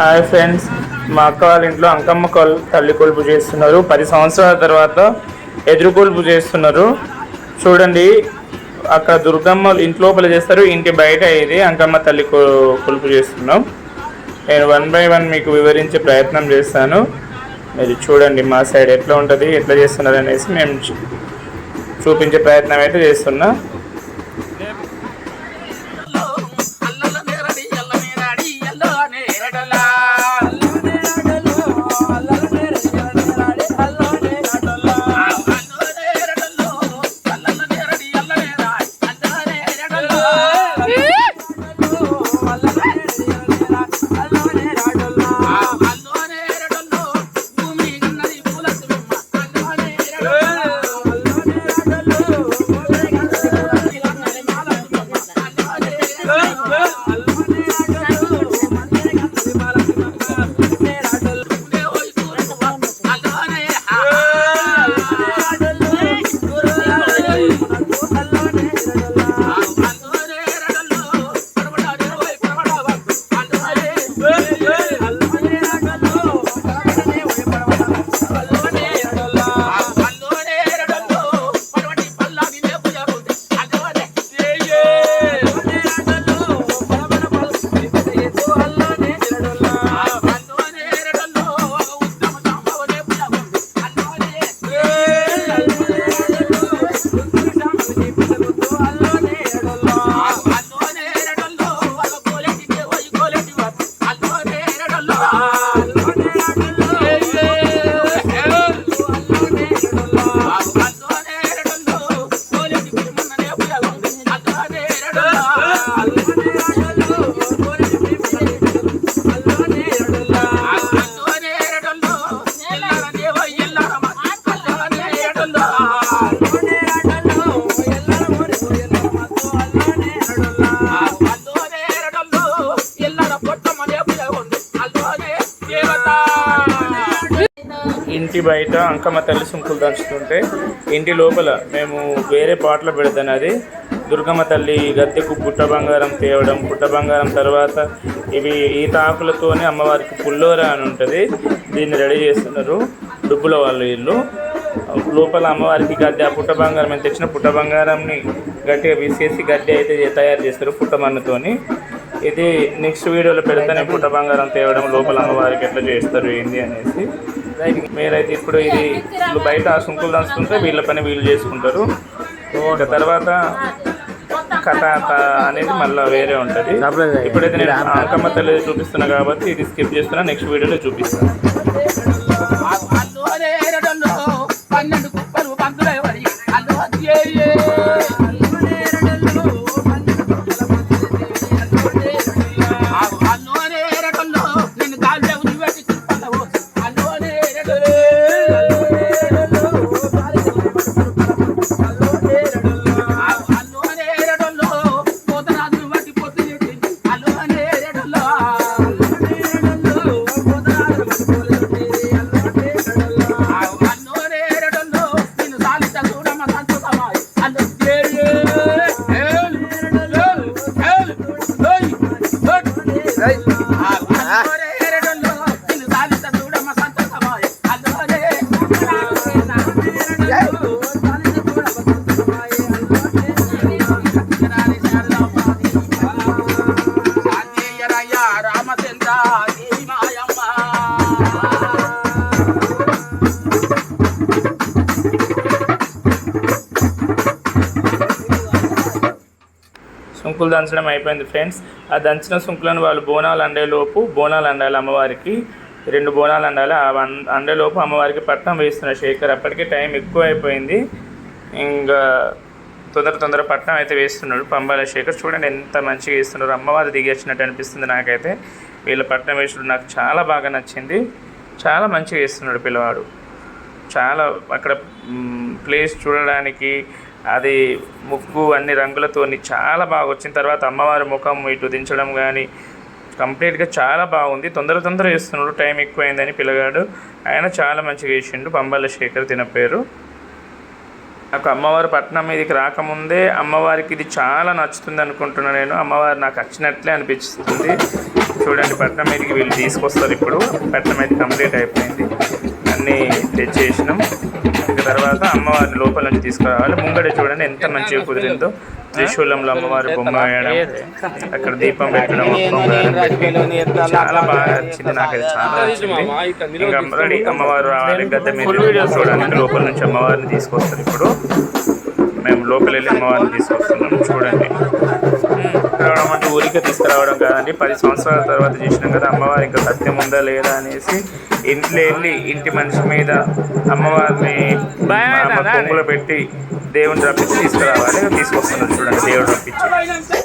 Hi friends మా అక్క వాళ్ళ ఇంట్లో అంకమ్మ కొల్ తల్లి కొలుపు చేస్తున్నారు. పది సంవత్సరాల తర్వాత ఎదురు కొలుపు చేస్తున్నారు. చూడండి అక్కడ దుర్గమ్మ ఇంటి లోపల చేస్తారు. ఇంటి బయట ఇది అంకమ్మ తల్లి కొలుపు చేస్తున్నాం. నేను వన్ బై వన్ మీకు వివరించే ప్రయత్నం చేస్తాను. మీరు చూడండి మా సైడ్ ఎట్లా ఉంటుంది ఎట్లా చేస్తున్నారు అనేసి మేము చూపించే ప్రయత్నం అయితే చేస్తున్నా. ఇంటి బయట అంకమ్మ తల్లి సుంకులు దంచుతుంటే ఇంటి లోపల మేము వేరే పాటలు పెడతాను. అది దుర్గమ్మ తల్లి గద్దెకు పుట్ట బంగారం తేవడం పుట్ట బంగారం తర్వాత ఇవి ఈ తాకులతోనే అమ్మవారికి పుల్లోర అని ఉంటుంది. దీన్ని రెడీ చేస్తున్నారు డుబ్బుల వాళ్ళు ఇల్లు లోపల అమ్మవారికి గద్దె ఆ పుట్ట బంగారం మేము తెచ్చిన పుట్ట బంగారంని గట్టిగా విసేసి గద్దె అయితే తయారు చేస్తారు పుట్టమన్నతోని ఇది నెక్స్ట్ వీడియోలో పెడతానే. పుట్ట బంగారం తేవడం లోపల అమ్మవారికి ఎట్లా చేస్తారు ఏంది అనేసి. మీరైతే ఇప్పుడు ఇది బయట ఆ సుంకులు దంచుతుంటే వీళ్ళ పని వీళ్ళు చేసుకుంటారు. ఇంకా తర్వాత కథ అనేది మళ్ళీ వేరే ఉంటుంది. ఇప్పుడైతే నేను అంకమ్మ తల్లి చూపిస్తున్నా కాబట్టి ఇది స్కిప్ చేస్తున్నా నెక్స్ట్ వీడియోలో చూపిస్తాను. పన్నెండు కుప్పలు పందులై సుంకులు దంచడం అయిపోయింది ఫ్రెండ్స్. ఆ దంచిన సుంకులను వాళ్ళు బోనాలు అండేలోపు బోనాలు అండాలి అమ్మవారికి. రెండు బోనాలు అండాలి ఆ వన్- అండేలోపు అమ్మవారికి పట్టం వేస్తున్నారు శేఖర్. అప్పటికే టైం ఎక్కువ అయిపోయింది ఇంకా తొందర తొందర పట్నం అయితే వేస్తున్నాడు పంబాల శేఖర్. చూడండి ఎంత మంచిగా వేస్తున్నారు. అమ్మవారు దిగేసినట్టు అనిపిస్తుంది నాకైతే. వీళ్ళ పట్నం వేసుడు నాకు చాలా బాగా నచ్చింది. చాలా మంచిగా వేస్తున్నాడు పిల్లవాడు. చాలా అక్కడ ప్లేస్ చూడడానికి అది ముగ్గు అన్ని రంగులతో చాలా బాగా వచ్చిన తర్వాత అమ్మవారి ముఖం ఇటు దించడం కానీ కంప్లీట్గా చాలా బాగుంది. తొందర తొందర చేస్తున్నాడు. టైం ఎక్కువైందని పిల్లగాడు. ఆయన చాలా మంచిగా చేసిండు. పంబాల శేఖర్ తిన పేరు. నాకు అమ్మవారి పట్నం మీదకి రాకముందే అమ్మవారికి ఇది చాలా నచ్చుతుంది అనుకుంటున్నాను నేను. అమ్మవారు నాకు నచ్చినట్లే అనిపిస్తుంది. చూడండి పట్నం మీదకి వీళ్ళు తీసుకొస్తారు ఇప్పుడు. పట్నం అయితే కంప్లీట్ అయిపోయింది. అన్నీ తెచ్చేసినాం. ఇక తర్వాత అమ్మవారిని లోపల నుంచి తీసుకురావాలి. ముంగడ చూడండి ఎంత మంచిగా కుదిరిందో. త్రిశూలంలో అమ్మవారి బొమ్మ వేయడం అక్కడ దీపం పెట్టడం చాలా బాగా నచ్చింది నాకు చాలా నచ్చింది. ఇంకా రెడీ అమ్మవారు రావాలి గద్దె మీద చూడడానికి లోపల నుంచి అమ్మవారిని తీసుకొస్తారు ఇప్పుడు. మేము లోపల వెళ్ళి అమ్మవారిని తీసుకొస్తున్నాం చూడండి. రావడం అంటే ఊరికే తీసుకురావడం కాదండి. పది సంవత్సరాల తర్వాత చేసినాం కదా అమ్మవారి ఇంకా సత్యం ఉందా లేదా అనేసి ఇంట్లో వెళ్ళి ఇంటి మనిషి మీద అమ్మవారిని పెట్టి దేవుని రప్పించి తీసుకురావాలి. తీసుకొస్తున్నాం చూడండి దేవుడు రప్పించి.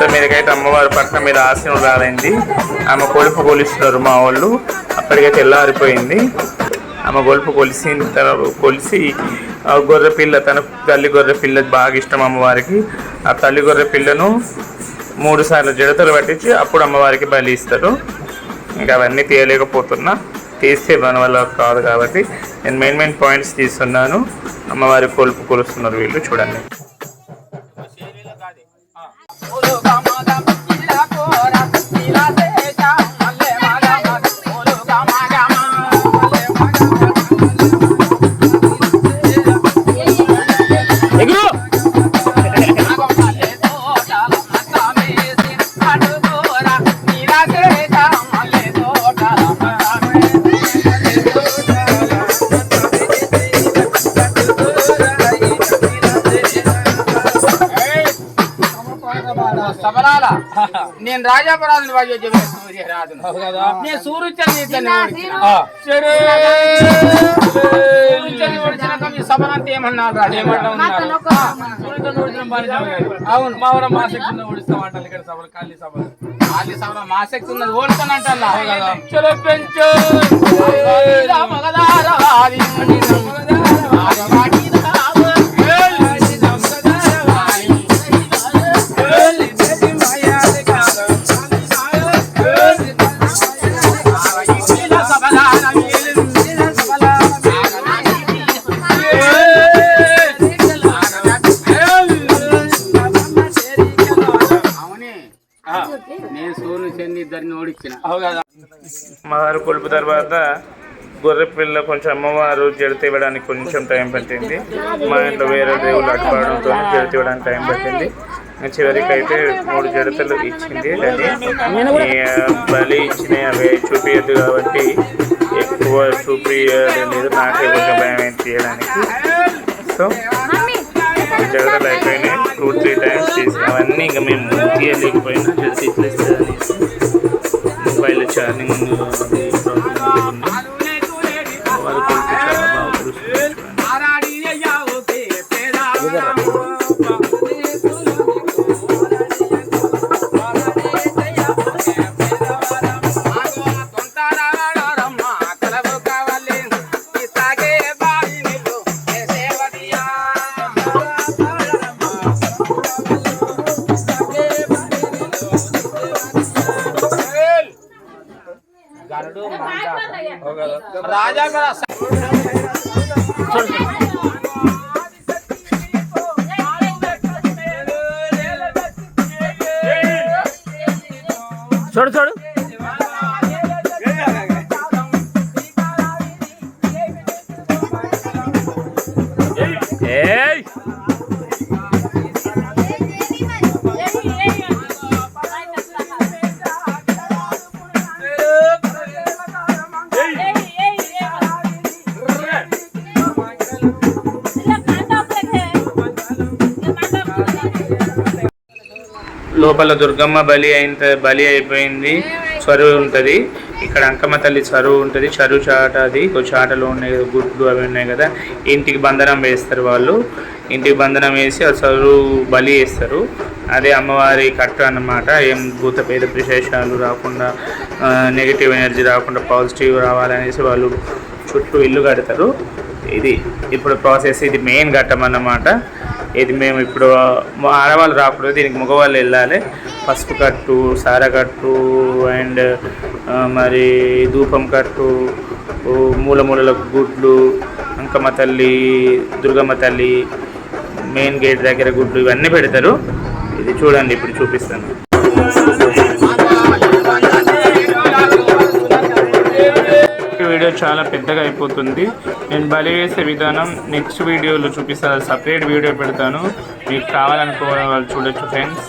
మొత్తం మీదకైతే అమ్మవారి పట్నం మీద ఆశీనురాలైంది ఆమె కొలుపు కొలుస్తున్నారు మా వాళ్ళు. అప్పటికే తెల్లారిపోయింది. ఆమె గొలుపు కొలిసిన తన కొలిసి ఆ గొర్రె పిల్ల తన తల్లి గొర్రె పిల్ల బాగా ఇష్టం అమ్మవారికి. ఆ తల్లి గొర్రె పిల్లను మూడు సార్లు జడతలు పట్టించి అప్పుడు అమ్మవారికి బలి ఇస్తారు. ఇంకా అవన్నీ తీయలేకపోతున్నా. తీస్తే మన వల్ల కాదు కాబట్టి నేను మెయిన్ మెయిన్ పాయింట్స్ తీస్తున్నాను. అమ్మవారి కొలుపు కొలుస్తున్నారు వీళ్ళు చూడండి. సబలాల నేను రాజాపరాధుని నేను ఓడించినాక మీ సబలంతా ఏమన్నారు రాజు అవును. మా ఊర మా శక్తి ఓడిస్తాం అంటారు ఇక్కడ సభలు ఖాళీ సభలు. ఖాళీ సభ మా శక్తి ఉన్నది ఓడుతానంటా కదా. చలో పెంచు. మహారు అవు అమ్మవారు కొలుపు తర్వాత గొర్రె పిల్ల కొంచెం అమ్మవారు జడత ఇవ్వడానికి కొంచెం టైం పట్టింది. మా ఇంట్లో వేరే దేవుళ్ళు అటుపడంతో జడత ఇవ్వడానికి టైం పట్టింది. చివరికి అయితే మూడు జడతలు ఇచ్చింది అది బలి ఇచ్చినాయి అవి చూపించద్దు కాబట్టి ఎక్కువ చూపించలేదు నాకే కొంచెం భయం అయింది తీయడానికి. సో జడతలు అయిపోయినాయి. టూ త్రీ టైమ్స్ తీసి అవన్నీ ఇంకా మేము తీయలేకపోయినా జడత ఇట్లా 加那个。చూడు చూడు లోపల దుర్గమ్మ బలి అయిన బలి అయిపోయింది. చరువు ఉంటుంది. ఇక్కడ అంకమ్మ తల్లి చరువు ఉంటుంది. చరువు చాట అది. ఒక చాటలో ఉన్నాయి కదా గుడ్లు అవి ఉన్నాయి కదా. ఇంటికి బంధనం వేస్తారు వాళ్ళు. ఇంటికి బంధనం వేసి ఆ చరువు బలి వేస్తారు. అదే అమ్మవారి కట్టు అన్నమాట. ఏం భూత పేద విశేషాలు రాకుండా నెగిటివ్ ఎనర్జీ రాకుండా పాజిటివ్ రావాలనేసి వాళ్ళు చుట్టూ ఇల్లు కడతారు. ఇది ఇప్పుడు ప్రాసెస్ ఇది మెయిన్ ఘట్టం అన్నమాట. ఇది మేము ఇప్పుడు మా ఆడవాళ్ళు రాకూడదు దీనికి మగవాళ్ళు వెళ్ళాలి. పసుపు కట్టు సార కట్టు అండ్ మరి ధూపం కట్టు మూల మూలలకు గుడ్లు అంకమ్మ తల్లి దుర్గమ్మ తల్లి మెయిన్ గేట్ దగ్గర గుడ్లు ఇవన్నీ పెడతారు. ఇది చూడండి ఇప్పుడు చూపిస్తాను. వీడియో చాలా పెద్దగా అయిపోతుంది. నేను బలి వేసే విధానం. నెక్స్ట్ వీడియోలో చూపిస్తాను. సపరేట్ వీడియో పెడతాను. మీకు కావాలనుకోవడం వాళ్ళు చూడొచ్చు ఫ్రెండ్స్